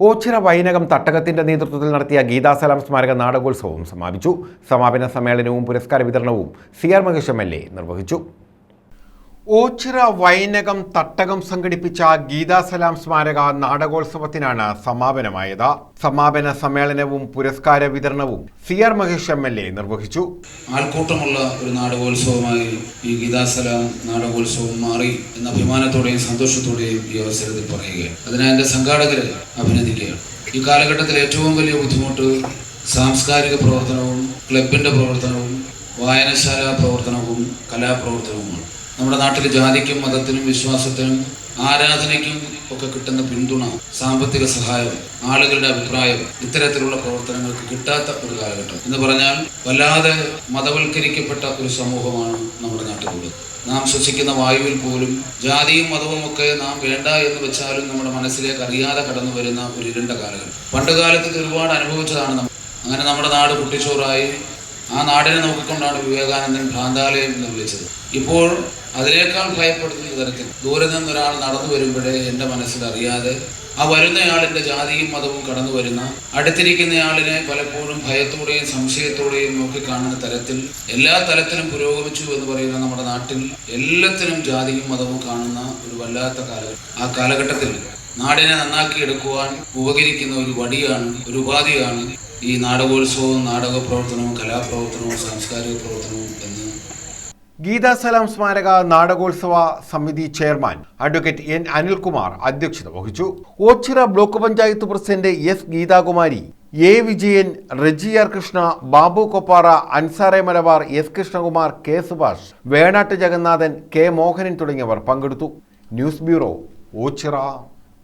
ഓച്ചിറ വൈനകം തട്ടകത്തിന്റെ നേതൃത്വത്തിൽ നടത്തിയ ഗീതാസലാം സ്മാരക നാടകോത്സവവും സമാപിച്ചു. സമാപന സമ്മേളനവും പുരസ്കാര വിതരണവും സി ആർ മഹേഷ് എം നിർവഹിച്ചു. ഓച്ചിറ വൈനകം തട്ടകം സംഘടിപ്പിച്ച ഗീതാസലാം സ്മാരക നാടകോത്സവത്തിനാണ് സമാപനമായത്. സമാപന സമ്മേളനവും പുരസ്കാര വിതരണവും C R Mahesh M L A നിർവഹിച്ചു. ആൾക്കൂട്ടമുള്ള ഒരു നാടകോത്സവമായി ഈ ഗീതാസലാം നാടകോത്സവം മാറി എന്ന അഭിമാനത്തോടെയും സന്തോഷത്തോടെയും ഈ അവസരത്തിൽ പറയുകയാണ്. അതിനാൽ എന്റെ സംഘാടകരെ അഭിനന്ദിക്കുകയാണ്. ഈ കാലഘട്ടത്തിൽ ഏറ്റവും വലിയ ബുദ്ധിമുട്ട് സാംസ്കാരിക പ്രവർത്തനവും ക്ലബിന്റെ പ്രവർത്തനവും വായനശാല പ്രവർത്തനവും കലാപ്രവർത്തനവുമാണ്. നമ്മുടെ നാട്ടിൽ ജാതിക്കും മതത്തിനും വിശ്വാസത്തിനും ആരാധനയ്ക്കും ഒക്കെ കിട്ടുന്ന പിന്തുണ സാമ്പത്തിക സഹായം ആളുകളുടെ അഭിപ്രായം ഇത്തരത്തിലുള്ള പ്രവർത്തനങ്ങൾക്ക് കിട്ടാത്ത ഒരു കാലഘട്ടം. എന്ന് പറഞ്ഞാൽ വല്ലാതെ മതവൽക്കരിക്കപ്പെട്ട ഒരു സമൂഹമാണ് നമ്മുടെ നാട്ടിലുള്ളത്. നാം ശ്വസിക്കുന്ന വായുവിൽ പോലും ജാതിയും മതവും ഒക്കെ നാം വേണ്ട എന്ന് വെച്ചാലും നമ്മുടെ മനസ്സിലേക്ക് അറിയാതെ കടന്നു വരുന്ന ഒരു ഇരുണ്ട കാലഘട്ടം. പണ്ട് കാലത്ത് ഒരുപാട് അനുഭവിച്ചതാണ് നമ്മൾ. അങ്ങനെ നമ്മുടെ നാട് കുട്ടിച്ചോറായി ആ നാടിനെ നോക്കിക്കൊണ്ടാണ് വിവേകാനന്ദൻ ഭ്രാന്താലയം എന്ന് വിളിച്ചത്. ഇപ്പോൾ അതിനേക്കാൾ ഭയപ്പെടുന്ന തരത്തിൽ ദൂരെ നിന്നൊരാൾ നടന്നു വരുമ്പോഴേ എന്റെ മനസ്സിൽ അറിയാതെ ആ വരുന്നയാളിന്റെ ജാതിയും മതവും കടന്നു വരുന്ന അടുത്തിരിക്കുന്നയാളിനെ പലപ്പോഴും ഭയത്തോടെയും സംശയത്തോടെയും നോക്കി കാണുന്ന തരത്തിൽ എല്ലാ തലത്തിലും പുരോഗമിച്ചു എന്ന് പറയുന്ന നമ്മുടെ നാട്ടിൽ എല്ലാത്തിനും ജാതിയും മതവും കാണുന്ന ഒരു വല്ലാത്ത കാലഘട്ടം ആ കാലഘട്ടത്തിൽ നാടിനെ നന്നാക്കി നന്നാക്കിയെടുക്കുവാൻ ഉപകരിക്കുന്ന ഒരു വടിയാണ് ഒരു ഉപാധിയാണ് ഈ നാടകോത്സവവും നാടക പ്രവർത്തനവും കലാപ്രവർത്തനവും സാംസ്കാരിക പ്രവർത്തനവും എന്ന്. ഗീതാസലാം സ്മാരക നാടകോത്സവ സമിതി ചെയർമാൻ അഡ്വക്കേറ്റ് എൻ അനിൽകുമാർ അധ്യക്ഷത വഹിച്ചു. Ochira block panchayat president S Geethakumari A Vijayan റെജിയാർ Krishna Babu Koppara അൻസാറെ Malabar S Krishnakumar K Subhash Venattu Jagannathan K Mohanan തുടങ്ങിയവർ പങ്കെടുത്തു. News bureau Ochira.